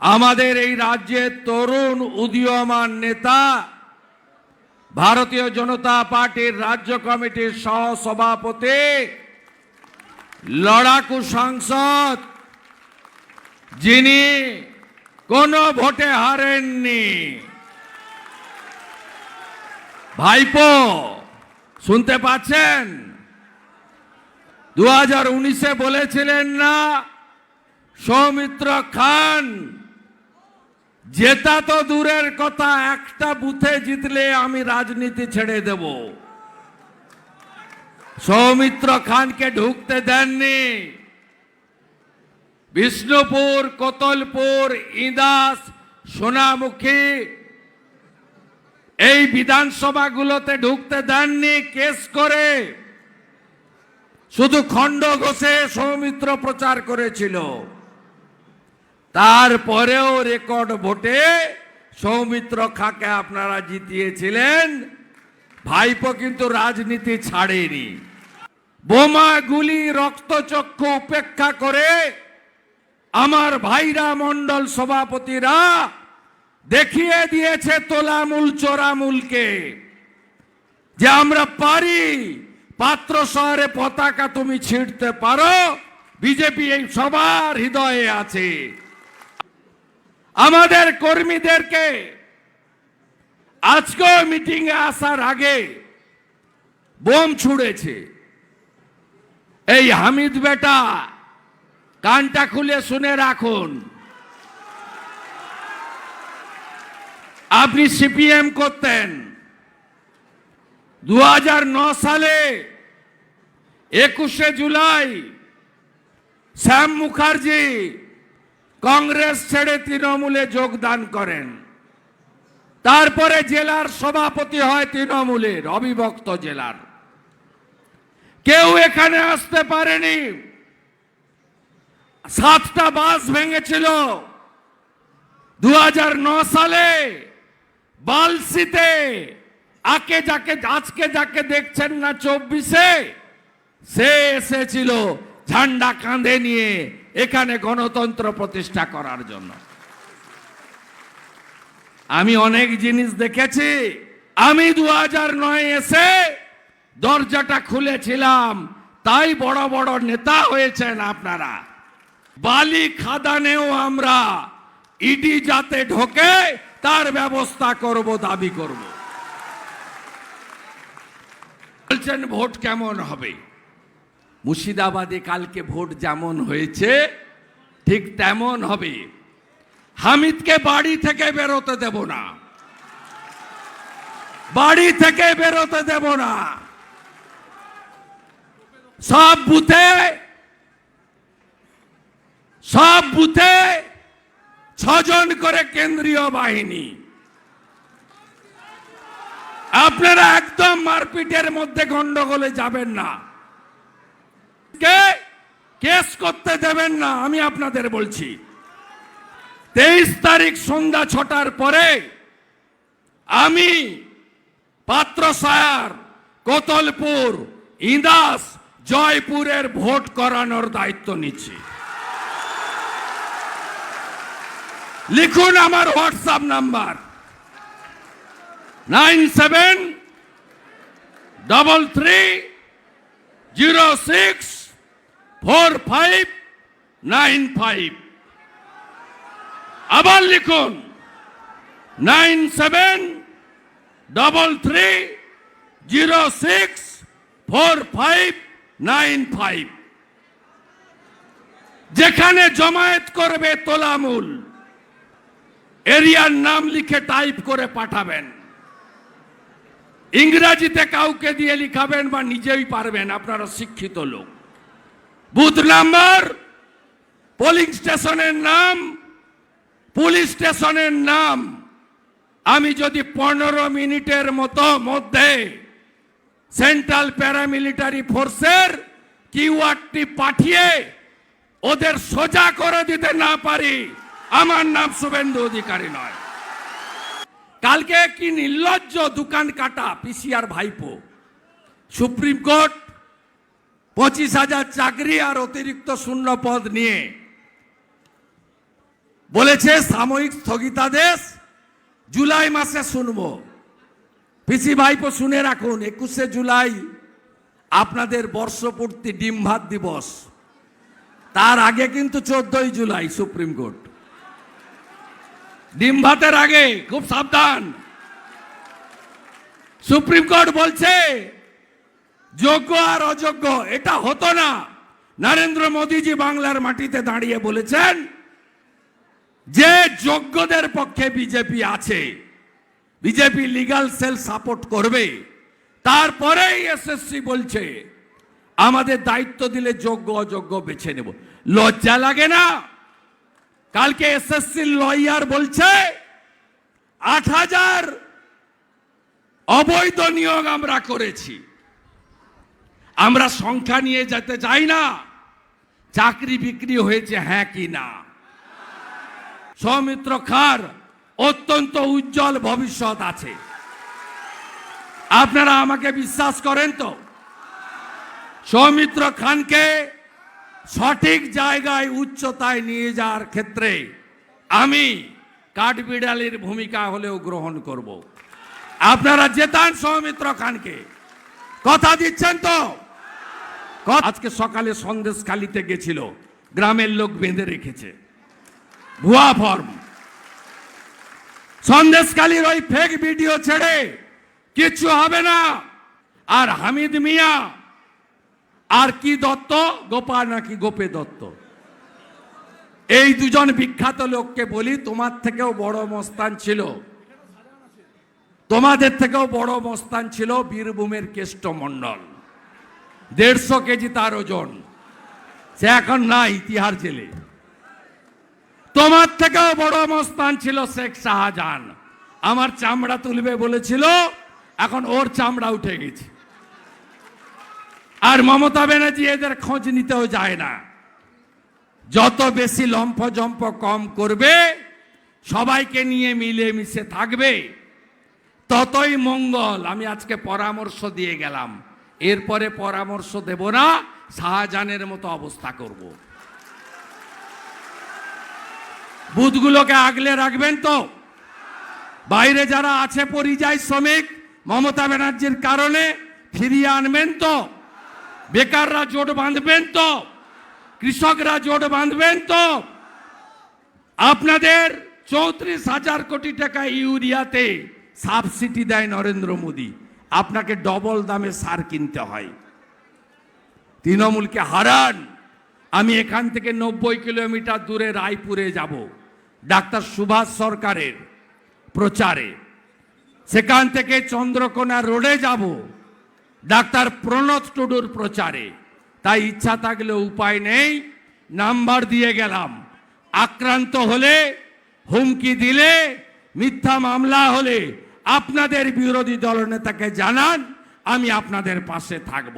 আমাদের এই রাজ্যের তরুণ উদীয়মান নেতা, ভারতীয় জনতা পার্টির রাজ্য কমিটির সহ সভাপতি লড়াকু সাংসদ, যিনি কোনো ভোটে হারেননি। ভাইপো, শুনতে পাচ্ছেন? দু হাজার উনিশে বলেছিলেন না, সৌমিত্র খান জেতা তো দূরের কথা, একটা বুথে জিতলে আমি রাজনীতি ছেড়ে দেব। সৌমিত্র খানকে ঢুকতে দেননি। বিষ্ণুপুর, কোতলপুর, ইদাস, সোনামুখী, এই বিধানসভাগুলোতে ঢুকতে দেননি, কেস করে। শুধু খণ্ড ঘষে সৌমিত্র প্রচার করেছিল। তারপরেও রেকর্ড ভোটে সৌমিত্র খাকে আপনারা জিতিয়েছিলেন। ভাইপো কিন্তু রাজনীতি ছাড়েনি। বোমা গুলি, রক্তচক্ষু উপেক্ষা করে আমার ভাইরা মন্ডল সভাপতিরা দেখিয়ে দিয়েছে তোলামূল, চোরামূলকে যে আমরা পারি। পাত্র শহরে পতাকা তুমি ছিঁড়তে পারো। বিজেপি এই সবার হৃদয়ে আছে। আমাদের কর্মীদেরকে আজকেও মিটিং এ আসার আগে বোম ছুড়েছে। এই হামিদ বেটা, কানটা খুলে শুনে রাখুন। আপনি সিপিএম করতেন। দু সালে একুশে জুলাই শ্যাম মুখার্জি কংগ্রেস ছেড়ে তৃণমূলে যোগদান করেন। তারপরে জেলার সভাপতি হয় তৃণমূলের, অবিভক্ত জেলার। কেউ এখানে আসতে পারেনি। সাতটা বাস ভেঙেছিল। দু সালে বালসিতে আকে যাকে আজকে যাকে দেখছেন না চব্বিশে, সে এসেছিল ঝান্ডা কাঁধে নিয়ে এখানে গণতন্ত্র প্রতিষ্ঠা করার জন্য। আমি অনেক জিনিস দেখেছি। আমি দু হাজার নয় এসে দরজাটা খুলেছিলাম। তাই বড় বড় নেতা হয়েছেন আপনারা। বালি খাদানেও আমরা ইডি যাতে ঢোকে, তার ব্যবস্থা করব, দাবি করব। বলছেন ভোট কেমন হবে? মুর্শিদাবাদে কালকে ভোট যেমন হয়েছে, ঠিক তেমন হবে। হামিদকে বাড়ি থেকে বেরোতে দেব না। বাড়ি থেকে বেরোতে দেব না। সব বুথে সব বুথে ছজন করে কেন্দ্রীয় বাহিনী। আপনারা একদম মারপিটের মধ্যে গন্ডগোলে যাবেন না। কে? কেস করতে দেবেন না, আমি আপনাদের বলছি। তেইশ তারিখ সন্ধ্যা ছটার পরে আমি পাত্রসায়ার কোতলপুর, ইন্দাস, জয়পুরের ভোট করানোর দায়িত্ব নিচ্ছি। লিখুন আমার WhatsApp number. Nine seven, double three, zero six four five nine five আবার লিখুন nine seven double three zero six four five nine five যেখানে জমায়েত করবে তোলামূল, এরিয়ার নাম লিখে টাইপ করে পাঠাবেন। ইংরাজিতে কাউকে দিয়ে লিখাবেন বা নিজেই পারবেন, আপনারা শিক্ষিত লোক। বুথ নাম্বার পোলিং স্টেশনের নাম, পুলিশ স্টেশনের নাম। আমি যদি পনেরো মিনিটের মতো মধ্যে সেন্ট্রাল প্যারামিলিটারি ফোর্সের কিউআরটি পাঠিয়ে ওদের সোজা করে দিতে না পারি, আমার নাম শুভেন্দু অধিকারী নয়। কালকে কি নির্লজ্জ দোকান কাটা, পিসিআর ভাইপো। সুপ্রিম কোর্ট পঁচিশ হাজার চাকরি আর অতিরিক্ত শূন্য পদ নিয়ে বলেছে সাময়িক স্থগিতাদেশ জুলাই মাসে শুনব। পিসি ভাইপো শুনে রাখুন, একুশে জুলাই আপনাদের বর্ষপূর্তি ডিম ভাত দিবস। তার আগে কিন্তু চোদ্দই জুলাই সুপ্রিম কোর্ট। ডিম ভাতের আগে, খুব সাবধান। সুপ্রিম কোর্ট বলছে যোগ্য আর অযোগ্য, এটা হতো না। নরেন্দ্র মোদীজি বাংলার মাটিতে দাঁড়িয়ে বলেছেন যে যোগ্যদের পক্ষে বিজেপি আছে, বিজেপি লিগাল সেল সাপোর্ট করবে, তারপরেই এসএসসি বলছে, আমাদের দায়িত্ব দিলে যোগ্য, অযোগ্য বেছে নেব। লজ্জা লাগে না? কালকে এসএসসি লয়ার বলছে, আট হাজার অবৈধ নিয়োগ আমরা করেছি। আমরা সংখ্যা নিয়ে যেতে চাই না। চাকরি বিক্রি হয়েছে হ্যাঁ কি না? সৌমিত্র খার, অত্যন্ত উজ্জ্বল ভবিষ্যৎ আছে। আপনারা আমাকে বিশ্বাস করেন তো? সৌমিত্র খানকে সঠিক জায়গায়, উচ্চতায় নিয়ে যাওয়ার ক্ষেত্রে আমি কাঠবিড়ালির ভূমিকা হলেও গ্রহণ করব। আপনারা জেতান সৌমিত্র খানকে কথা দিচ্ছেন তো? আজকে সকালে সন্দেশ খালিতে গেছিল, গ্রামের লোক বেঁধে রেখেছে। ভুয়া ফর্ম সন্দেশকালীর ওই ফেক ভিডিও ছেড়ে কিচ্ছু হবে না। আর হামিদ মিয়া, আর কি দত্ত? গোপা নাকি গোপে দত্ত? এই দুজন বিখ্যাত লোককে বলি, তোমার থেকেও বড় মস্তান ছিল। তোমাদের থেকেও বড় মস্তান ছিল বীরভূমের কেষ্ট মণ্ডল। দেড়শো কেজি তার ওজন। সে এখন নাই তিহার জেলে। তোমার থেকেও বড় মস্তান ছিল শেখ শাহজাহান। আমার চামড়া তুলবে বলেছিল, এখন ওর চামড়া উঠে গেছে। আর মমতা ব্যানার্জি এদের খোঁজ নিতেও যায় না। যত বেশি লম্ফ জম্প কম করবে, সবাইকে নিয়ে মিলে মিশে থাকবে, ততই মঙ্গল। আমি আজকে পরামর্শ দিয়ে গেলাম। এরপরে পরামর্শ দেব না, শাহজাহানের মতো অবস্থা করব। বুথগুলোকে আগলে রাখবেন তো। বাইরে যারা আছে পরিযায়ী শ্রমিক, মমতা ব্যানার্জির কারণে ফিরিয়ে আনবেন তো। বেকাররা জোট বাঁধবেন তো। কৃষকরা জোট বাঁধবেন তো। আপনাদের চৌত্রিশ হাজার কোটি টাকা ইউরিয়াতে সাবসিডি দেয় নরেন্দ্র মোদী। আপনাকে ডবল দামে সার কিনতে হয়। তৃণমূলকে হারান। আমি এখান থেকে নব্বই কিলোমিটার দূরে রায়পুরে যাব। ডাক্তার সুভাষ সরকারের প্রচারে। সেখান থেকে চন্দ্রকোনা রোডে যাব। ডাক্তার প্রণত টুডুর প্রচারে। তাই ইচ্ছা থাকলে উপায় নেই। নাম্বার দিয়ে গেলাম। আক্রান্ত হলে হুমকি দিলে মিথ্যা মামলা হলে আপনাদের বিরোধী দলনেতাকে জানান আমি আপনাদের পাশে থাকব।